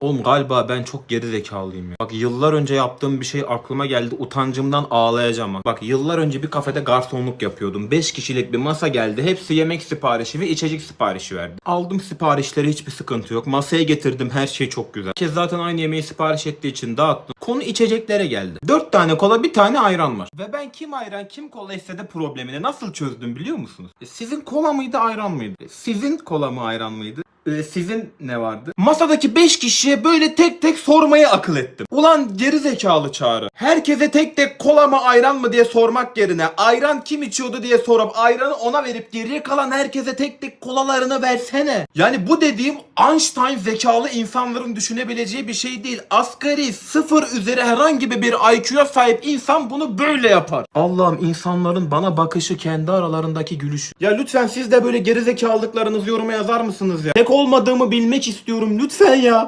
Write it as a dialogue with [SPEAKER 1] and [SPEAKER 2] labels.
[SPEAKER 1] Oğlum galiba ben çok geri zekalıyım ya. Bak yıllar önce yaptığım bir şey aklıma geldi. Utancımdan ağlayacağım. ha. Bak yıllar önce bir kafede garsonluk yapıyordum. 5 kişilik bir masa geldi. Hepsi yemek siparişi ve içecek siparişi verdi. Aldım siparişleri hiçbir sıkıntı yok. Masaya getirdim her şey çok güzel. Kez zaten aynı yemeği sipariş ettiği için dağıttım. Konu içeceklere geldi. 4 tane kola bir tane ayran var. Ve ben kim ayran kim kola istedi problemini nasıl çözdüm biliyor musunuz? E, Sizin kola mıydı ayran mıydı? E, Sizin kola mı ayran mıydı? Ee, sizin ne vardı? Masadaki 5 kişiye böyle tek tek sormayı akıl ettim. Ulan geri zekalı çağrı. Herkese tek tek kola mı ayran mı diye sormak yerine ayran kim içiyordu diye sorup ayranı ona verip geriye kalan herkese tek tek kolalarını versene. Yani bu dediğim Einstein zekalı insanların düşünebileceği bir şey değil. Asgari sıfır üzeri herhangi bir IQ'ya sahip insan bunu böyle yapar. Allah'ım insanların bana bakışı kendi aralarındaki gülüş. Ya lütfen siz de böyle geri zekalıklarınızı yoruma yazar mısınız ya? Tek olmadığımı bilmek istiyorum lütfen ya.